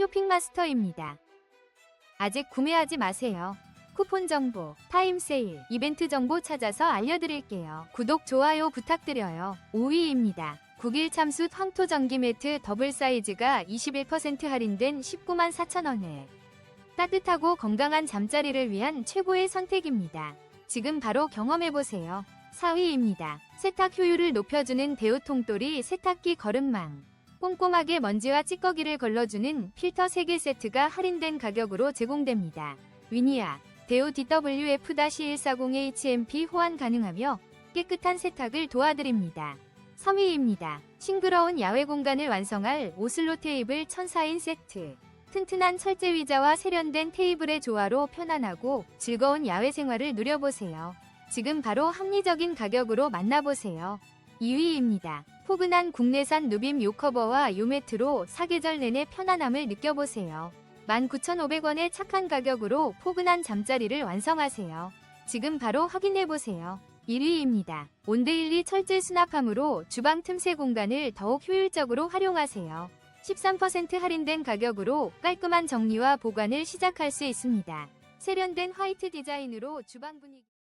쇼핑마스터입니다. 아직 구매하지 마세요. 쿠폰 정보, 타임 세일, 이벤트 정보 찾아서 알려드릴게요. 구독, 좋아요 부탁드려요. 5위입니다. 국일 참숯 황토 전기 매트 더블 사이즈가 21% 할인된 19만 4천원에 따뜻하고 건강한 잠자리를 위한 최고의 선택입니다. 지금 바로 경험해보세요. 4위입니다. 세탁 효율을 높여주는 대우 통돌이 세탁기 거름망. 꼼꼼하게 먼지와 찌꺼기를 걸러주는 필터 3개 세트가 할인된 가격으로 제공됩니다. 위니아, 대우 DWF-140HMP 호환 가능하며 깨끗한 세탁을 도와드립니다. 3위입니다. 싱그러운 야외 공간을 완성할 오슬로 테이블 1004인 세트. 튼튼한 철제 의자와 세련된 테이블의 조화로 편안하고 즐거운 야외 생활을 누려보세요. 지금 바로 합리적인 가격으로 만나보세요. 2위입니다. 포근한 국내산 누빔 요커버와 요매트로 사계절 내내 편안함을 느껴보세요. 19,500원의 착한 가격으로 포근한 잠자리를 완성하세요. 지금 바로 확인해보세요. 1위입니다. 온데일리 철제 수납함으로 주방 틈새 공간을 더욱 효율적으로 활용하세요. 13% 할인된 가격으로 깔끔한 정리와 보관을 시작할 수 있습니다. 세련된 화이트 디자인으로 주방 분위기